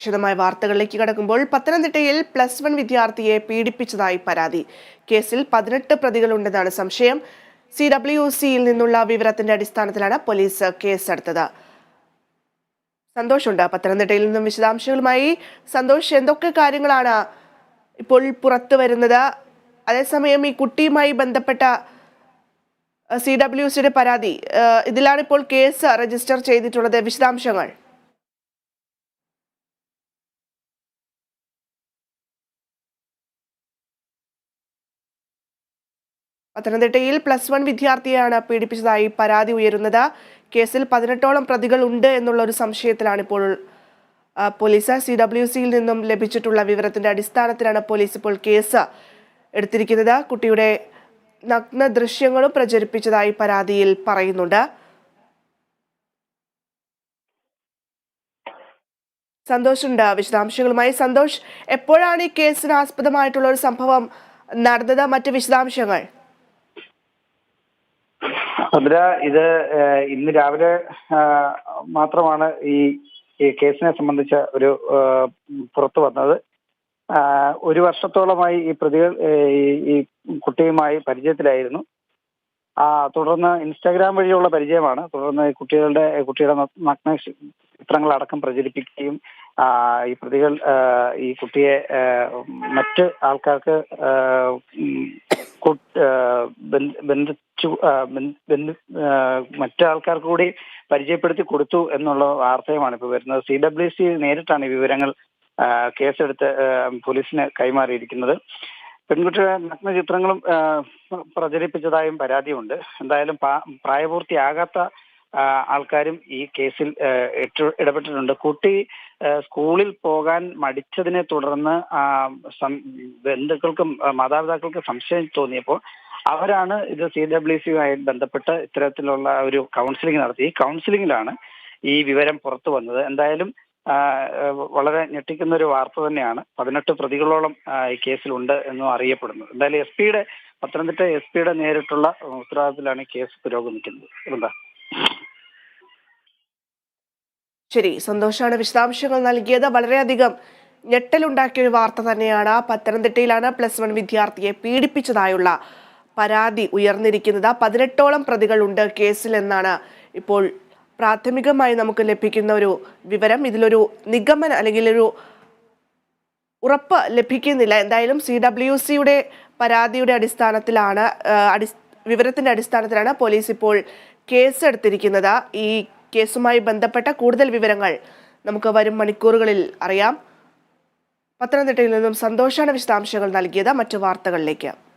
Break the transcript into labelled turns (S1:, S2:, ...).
S1: വിശദമായ വാർത്തകളിലേക്ക് കടക്കുമ്പോൾ പത്തനംതിട്ടയിൽ പ്ലസ് വൺ വിദ്യാർത്ഥിയെ പീഡിപ്പിച്ചതായി പരാതി. കേസിൽ പതിനെട്ട് പ്രതികളുണ്ടെന്നാണ് സംശയം. സി ഡബ്ല്യു സിയിൽ നിന്നുള്ള വിവരത്തിന്റെ അടിസ്ഥാനത്തിലാണ് പോലീസ് കേസെടുത്തത്. സന്തോഷുണ്ട് പത്തനംതിട്ടയിൽ നിന്നും വിശദാംശങ്ങളുമായി. സന്തോഷ് എന്തൊക്കെ കാര്യങ്ങളാണ് ഇപ്പോൾ പുറത്തു വരുന്നത്? അതേസമയം ഈ കുട്ടിയുമായി ബന്ധപ്പെട്ട സി ഡബ്ല്യു സിയുടെ പരാതി ഇതിലാണ് ഇപ്പോൾ കേസ് രജിസ്റ്റർ ചെയ്തിട്ടുള്ളത്. വിശദാംശങ്ങൾ. പത്തനംതിട്ടയിൽ പ്ലസ് വൺ വിദ്യാർത്ഥിയെയാണ് പീഡിപ്പിച്ചതായി പരാതി ഉയരുന്നത്. കേസിൽ പതിനെട്ടോളം പ്രതികൾ ഉണ്ട് എന്നുള്ള ഒരു സംശയത്തിലാണ് ഇപ്പോൾ പോലീസ്. സി ഡബ്ല്യു സിയിൽ നിന്നും ലഭിച്ചിട്ടുള്ള വിവരത്തിന്റെ അടിസ്ഥാനത്തിലാണ് പോലീസ് ഇപ്പോൾ കേസ് എടുത്തിരിക്കുന്നത്. കുട്ടിയുടെ നഗ്ന ദൃശ്യങ്ങളും പ്രചരിപ്പിച്ചതായി പരാതിയിൽ പറയുന്നുണ്ട്. സന്തോഷുണ്ട് വിശദാംശങ്ങളുമായി. സന്തോഷ് എപ്പോഴാണ് ഈ കേസിന് ആസ്പദമായിട്ടുള്ള ഒരു സംഭവം നടന്നത്? മറ്റ് വിശദാംശങ്ങൾ?
S2: ഭദ്ര ഇത് ഇന്ന് രാവിലെ മാത്രമാണ് ഈ കേസിനെ സംബന്ധിച്ച ഒരു പുറത്തു വന്നത്. ഒരു വർഷത്തോളമായി ഈ പ്രതികൾ ഈ- കുട്ടിയുമായി പരിചയത്തിലായിരുന്നു. ആ തുടർന്ന് ഇൻസ്റ്റാഗ്രാം വഴിയുള്ള പരിചയമാണ്. തുടർന്ന് കുട്ടികളുടെ കുട്ടിയുടെ നഗ്ന ചിത്രങ്ങൾ ചിത്രങ്ങളടക്കം പ്രചരിപ്പിക്കുകയും ഈ പ്രതികൾ ഈ കുട്ടിയെ മറ്റ് ആൾക്കാർക്ക് ബന്ധിച്ചു മറ്റാൾക്കാർക്ക് കൂടി പരിചയപ്പെടുത്തി കൊടുത്തു എന്നുള്ള വാർത്തയുമാണ് ഇപ്പോൾ വരുന്നത്. സി ഡബ്ല്യു സി നേരിട്ടാണ് ഈ വിവരങ്ങൾ കേസെടുത്ത് പോലീസിന് കൈമാറിയിരിക്കുന്നത്. പെൺകുട്ടിയുടെ നഗ്ന ചിത്രങ്ങളും പ്രചരിപ്പിച്ചതായും പരാതിയുണ്ട്. എന്തായാലും പ്രായപൂർത്തിയാകാത്ത ആൾക്കാരും ഈ കേസിൽ ഇടപെട്ടിട്ടുണ്ട്. കുട്ടി സ്കൂളിൽ പോകാൻ മടിച്ചതിനെ തുടർന്ന് ബന്ധുക്കൾക്കും മാതാപിതാക്കൾക്കും സംശയം തോന്നിയപ്പോൾ അവരാണ് ഇത് സി ഡബ്ല്യു സിയുമായി ബന്ധപ്പെട്ട് ഇത്തരത്തിലുള്ള ഒരു കൗൺസിലിംഗ് നടത്തി. ഈ കൗൺസിലിംഗിലാണ് ഈ വിവരം പുറത്തു വന്നത്. എന്തായാലും വളരെ ഞെട്ടിക്കുന്ന ഒരു വാർത്ത തന്നെയാണ്. പതിനെട്ട് പ്രതികളോളം ഈ കേസിലുണ്ട് എന്നും അറിയപ്പെടുന്നു. എന്തായാലും എസ് പിയുടെ പത്തനംതിട്ട എസ് പിയുടെ നേരിട്ടുള്ള ഉത്തരവാദിത്തത്തിലാണ് ഈ കേസ് പുരോഗമിക്കുന്നത്. എന്താ
S1: ശരി സന്തോഷാണ് വിശദാംശങ്ങൾ നൽകിയത്. വളരെയധികം ഞെട്ടലുണ്ടാക്കിയ ഒരു വാർത്ത തന്നെയാണ് പത്തനംതിട്ടയിലാണ് പ്ലസ് വൺ വിദ്യാർത്ഥിയെ പീഡിപ്പിച്ചതായുള്ള പരാതി ഉയർന്നിരിക്കുന്നത്. പതിനെട്ടോളം പ്രതികളുണ്ട് കേസിൽ എന്നാണ് ഇപ്പോൾ പ്രാഥമികമായി നമുക്ക് ലഭിക്കുന്ന ഒരു വിവരം. ഇതിലൊരു നിഗമനം അല്ലെങ്കിൽ ഒരു ഉറപ്പ് ലഭിക്കുന്നില്ല. എന്തായാലും സി ഡബ്ല്യു സിയുടെ പരാതിയുടെ അടിസ്ഥാനത്തിലാണ് അടി വിവരത്തിന്റെ അടിസ്ഥാനത്തിലാണ് പോലീസ് ഇപ്പോൾ കേസെടുത്തിരിക്കുന്നത്. ഈ കേസുമായി ബന്ധപ്പെട്ട കൂടുതൽ വിവരങ്ങൾ നമുക്ക് വരും മണിക്കൂറുകളിൽ അറിയാം. പത്തനംതിട്ടയിൽ നിന്നും സന്തോഷാണ് വിശദാംശങ്ങൾ നൽകിയത്. മറ്റു വാർത്തകളിലേക്ക്.